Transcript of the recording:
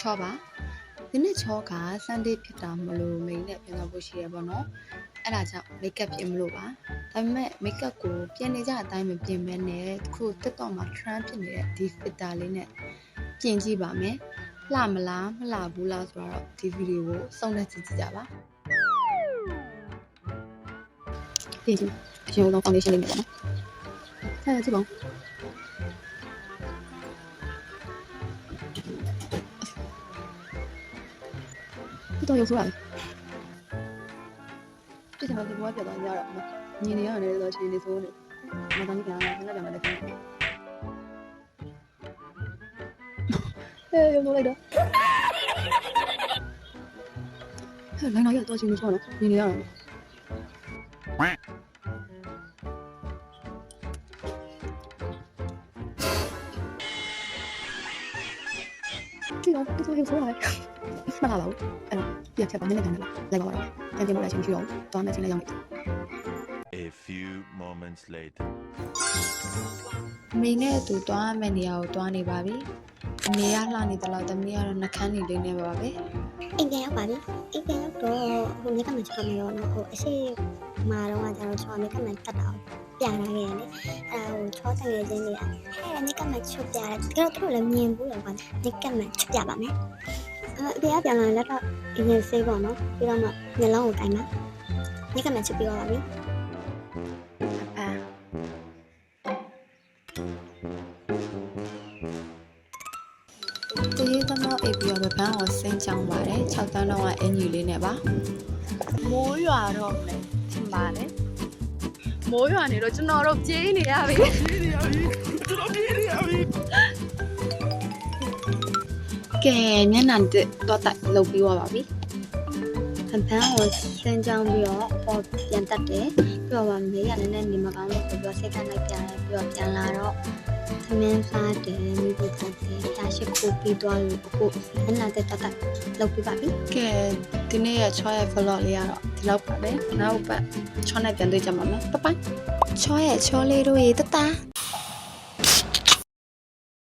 ချောပါဒီနေ့ချောက Sunday ဖြစ်တာမလို့မိန်နဲ့ပြန်တော့ဖို့ရှိရပါတော့အဲ့ဒါကြောင့် makeup ပြင်မလို့ပါဒါပေမဲ့ makeup ကိုပြင်နေကြအတိုင်းမပြင်မဲနဲ့ခု TikTok မှာ trend ဖြစ်နေတဲ့ဒီ filter လေးနဲ့ပြင်ကြည့်ပါမယ်လှမလားမလှဘူးလားဆိုတော့ဒီဗီဒီယိုကိုစုံလက်ကြည့်ကြည့်ကြပါပြင်ကြည့်အရင်ကတော့ foundation လေးနဲ့ပေါ့နော်ဆက်ကြည့်ပါ တော်ရုပ်ဆိုးတာလေပြစ်ချင်တော့ဒီဘဝပြတ်သွားကြတော့ညင်နေရတယ်ဆိုရှင်နေဆိုးနေမသားကြီးကလည်းဆက်လက်ကြမှာလည်းဟဲ့ရုပ်ဆိုးလိုက်တော့ဟဲ့လိုင်းလာရတော့ရှင်နေဆိုးတော့ညင်နေရတယ် ကြည့်တော့သူတို့ရုပ်ဆိုးရတယ်မှတ်လာပါဘူးအဲ့တော့ပြန်ချက်ပါနည်းနည်းပြန်လာလိုက်ပါပါတော့ပြန်ပြန်လို့လည်းချင်းမရှိတော့ဘူးသွားမယ်ချင်းလည်းရောက်နေတယ် A few moments later မိနဲ့သူသွားမယ့်နေရာကိုသွားနေပါပြီ။အမေကလှနေတယ်လို့တမီးကတော့နှကန်းနေလေးနေပါပဲ။အိမ်ပြန်ရောက်ပါပြီ။အိမ်ပြန်ရောက်တော့ဟိုမြက်ကမှချောင်းနေတော့ဟိုအရှိမာတော့ကကျတော့ချောင်းမြက်ကမှတက်တာ။ ပြန်လာခဲ့ရတယ်အဲဟိုချောတငယ်ချင်းတွေကအဲမိကမှချုပ်ပြရတယ်ဒါတော့သူတို့လည်းမြင်ဘူးလေကွာမိကမှချုပ်ပြပါမယ်အဲအပြားပြန်လာလက်တော့အရင်ဆေးပေါ့နော်ပြီးတော့မှမျက်လုံးကိုတိုင်မှာမိကမှချုပ်ပြပါပြီအာတရေသမောအိပ်ပြီးတော့ဗပန်းကိုဆင်းချောင်းပါတယ်6တန်းတော့ကအင်ကြီးလေးနဲ့ပါမိုးရွာတော့မယ်ထင်ပါတယ် မိုးရွာနေတော့ကျွန်တော်တို့ပြေးနေရပြီကဲမျက်နှာတက်တော့တက်လုပ်ပြီးသွားပါပြီဖန်ဖန်ကိုစမ်းကြောင်းပြီးတော့ဟောပြန်တက်တယ်ပြီးတော့ဗာမေးရလည်းနေမကောင်းလို့ဆိုပြီးတော့စိတ်ကလိုက်ပြန်တယ်ပြီးတော့ပြန်လာတော့သမင်းစားတယ်မိဖို့တက်တယ်တာရှိခိုးပြီးသွားလို့အခုအနာတက်တက်တက်လုပ်ပြပါပြီကဲဒီနေ့ရဲ့ချောရဲ့ vlog လေးကတော့ ဒီလောက်ပါပဲနောက်ပတ်ချောနဲ့ပြန်တွေ့ကြပါမယ်ဘိုင်ဘိုင်ချောရဲ့ချောလေးတို့ရေတတာ